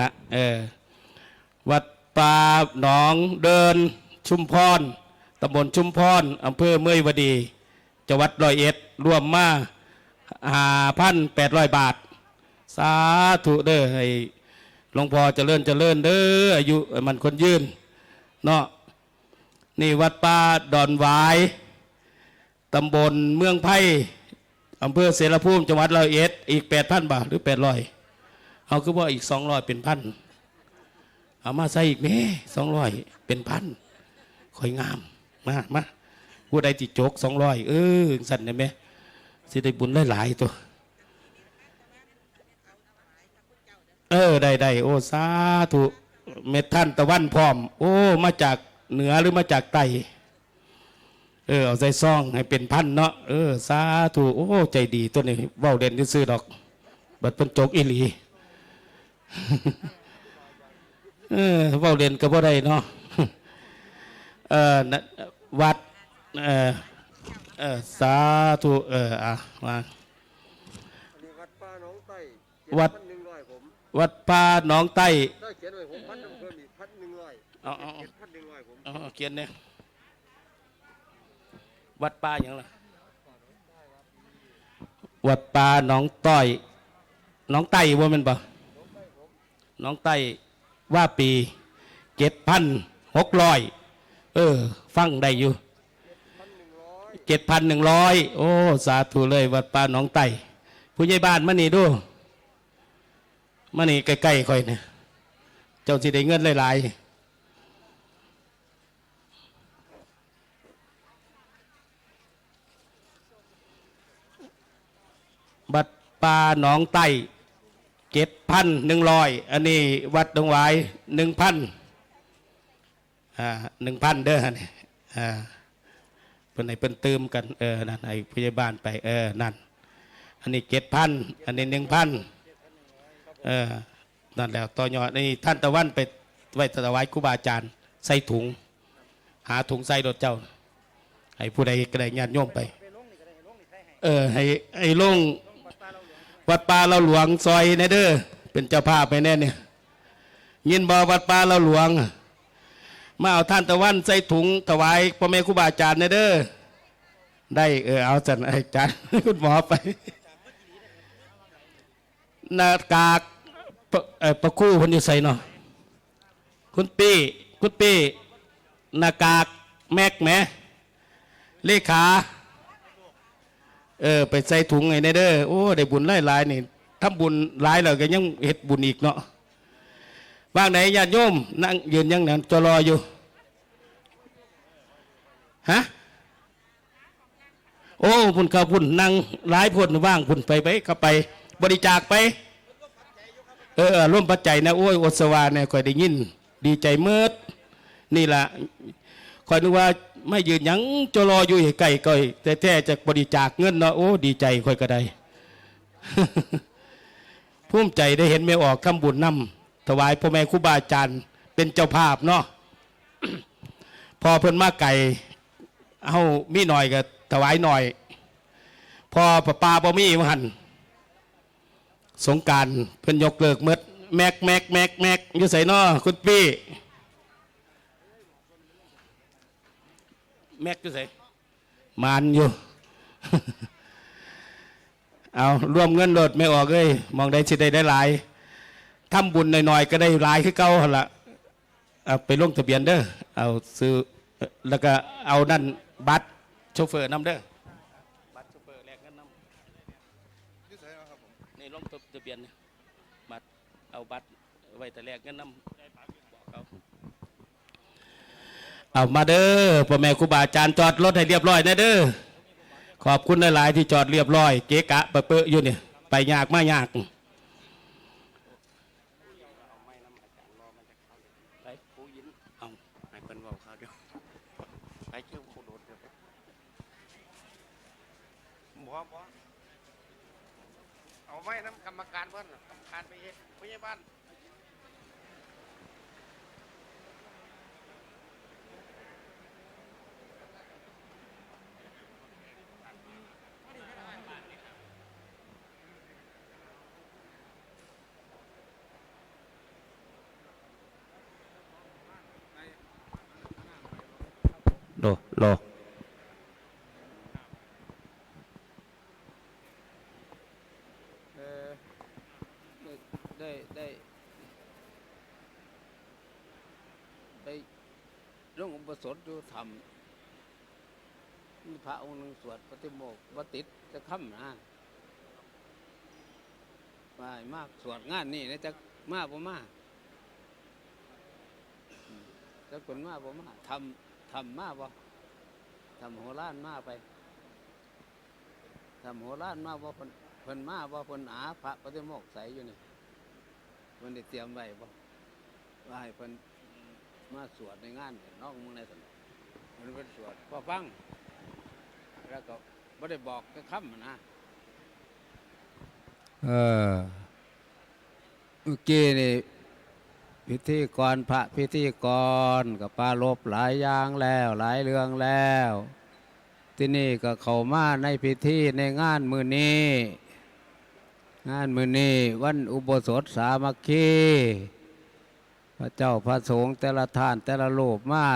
นะเออวัดป่าหนองเดิน ชุมพรตำบลชุมพรอำเภอเมยวดี จังหวัดร้อยเอ็ดรวมมาหาพันแปดร้อยบาท สาธุเด้อให้หลวงพ่อเจริญเจริญเด้ออายุมันคนยืนเนาะนี่วัดป่าดอนหวายตำบลเมืองไผ่อำเภอเสรภูมิจังหวัดร้อยเอ็ดอีกแปดพันบาทหรือแปดร้อย เอาคือว่าอีกสองร้อยเป็นพันเอามาใส่อีกแม่สองร้อยเป็นพันค่อยงามมามาผู้ใดติดโจกสองร้อยเออสั่นได้ไหมสิได้บุญหลายๆตัว เออได้ได้โอ้สาธุเมท่านตะวันพร้อม โอ้ มาจากเหนือหรือมาจากใต้เออเอาใส่ซองให้เป็นพันเนาะเออสาธุโอ้ ใจดีตัวนี้เว้าเด่นที่ซื้อดอก บัดเป็นโจกอีหลี เออเว้าเด่นก็บ่ได้เนาะเออนะวัดเออเออสาธุเอออะมาอันนี้วัดป้าหน้องไต้วัดพันหนึ่งร้อยผมวัดป่าหนองไต้ได้เขียนไว้ผมพันหนึ่งเพิ่มอีกพันหนึ่งร้อยเอาเอาเอาเจ็ดพันหนึ่งร้อยผมเอาเอาเขียนเนี่ยวัดป่าอย่างไรวัดป่าหนองต้อยหนองไต้ว่ามันปะห น้องไต้ว่าปีเจ็ดพันหกร้อยเออ ฟังได้อยู่เจ็ดพันหนึ่งร้อยโอ้ สาธุเลยวัดป่าหนองไต้ผู้ใหญ่บ้านมานี่ดูมานี่ใกล้ๆค่อยเนี่ยเจ้าสิได้เงินหลายๆบัดป่าหนองไต้ เจ็ดพันหนึ่งร้อยอันนี้วัดดงหวายหนึ่งพันอ่าหนึ่งพันเด้อนี่อ่าเพิ่นให้เพิ่นเติมกันเออนั่นให้พยาบาลไปเออนั่นอันนี้เจ็ดพันอันนี้หนึ่งพันเออนั่นแล้วต่อยอดนี่ท่านตะวันไปไว้ถวายครูบาอาจารย์ใส่ถุง หาถุงใส่รถเจ้าให้ผู้ใดก็ได้ญาติโยมไป เออให้ให้ลง วัดป่าเราหลวงซอยในเด้อเป็นเจ้าภาพไปแน่เนี่ยยินบอวัดป่าเราหลวง มาเอาท่านตะวันใส่ถุงถวายพ่อแม่ครูบาอาจารย์ในเด้อได้เออเอาจันอาจารย์คุณหมอไปหน้ากากประคู่คนอยู่ใส่เนาะคุณปี้คุณปี้หน้ากากแม็กแมเลขา เออ ไปใส่ถุงไงเด้อโอ้ได้บุญหลายหลายๆนี่ทำบุญหลายแล้วก็ยังเฮ็ดบุญอีกเนาะว่างไหนญาติโยมนั่งยืนยังนั่นจะรออยู่ฮะโอ้พุ่นเขาพุ่นนั่งหลายพุ่นว่างพุ่นไปไปเข้าไป บริจาคไป เออร่วมปัจจัยนะโอ้ยอดสวาเนี่ยคอยได้ยิน ดีใจเมิดนี่ล่ะคอยนึกว่า ไม่ยืนยังจะรออยู่ให้ไก่ก่อยแต่แท้จะบริจาคเงินเนาะโอ้ดีใจคอยก็ได้ภูมิใจได้เห็นแม่ออกคำบุญนำถวายพ่อแม่ครูบาอาจารย์เป็นเจ้าภาพเนาะพอเพิ่นมาไก่เอามีหน่อยก็ถวายหน่อย พอปลาปลาบ่มีมหันสงการเพิ่นยกเลิกหมดแม็กแม็กแม็กแม็กอยู่ใส่นอคุณพี่ แม็กอยู่ใส่มานอยู่ เอารวมเงินโดดไม่ออกเลยมองได้สิได้ได้หลายทำบุญหน่อยๆก็ได้หลายคือเก่าหั่นละเอาไปลงทะเบียนเด้อเอาซื้อเอ่อแล้วก็เอานั่นบัตรโชเฟอร์นำเด้อบัตรโชเฟอร์แลกเงินนำนี่ลงทะเบียนเนี่ยบัตรเอาบัตรไว้แต่แลกเงินนำบอก เขาเอามาเด้อพ่อแม่ครูบาอาจารย์จอดรถให้เรียบร้อยนะเด้อขอบคุณหลายๆที่จอดเรียบร้อย เก๊กะเปื้อๆอยู่เนี่ยไปยากมายากไปผู้ยินเอาให้เพิ่นเว้าข้าวเดียวไปเชื่อผู้โดดเดี๋ยวไปบ่บ่เอาไว้น้ำกรรมการเพิ่นน่ะกรรมการไปเฮ็ดพยาบาล โลโลเออได้ ได้ ได้ร่วงอุปสมบทอยู่ทำมีพระองค์หนึ่งสวดปฏิโมกข์วัติดจะค่ำนะมายมากสวดงานนี่นะจะมาบ่มาอืมจะคนมาบ่มากทำ ทำมาบ่ทำโหราานมาไปทำโหราานมาบ่เพิ่นเพิ่นมาบ่เพิ่นอาพระปฏิโมกข์ใสอยู่นี่เพิ่นได้เตรียมไว้บ่ว่าให้เพิ่นมาสวดในงานน้องมึงในสนเพิ่นเป็นสวดพอฟัง แล้วก็บ่ได้บอกก็ค่ำนะเออเมื่อกี้นี่ พิธีกรพระพิธีกรกับปาลบหลายอย่างแล้วหลายเรื่องแล้ว ที่นี่ก็เข้ามาในพิธีในงานมือนี้ งานมือนี้วันอุโบสถสามัคคีพระเจ้าพระสงฆ์แต่ละท่านแต่ละโลบมา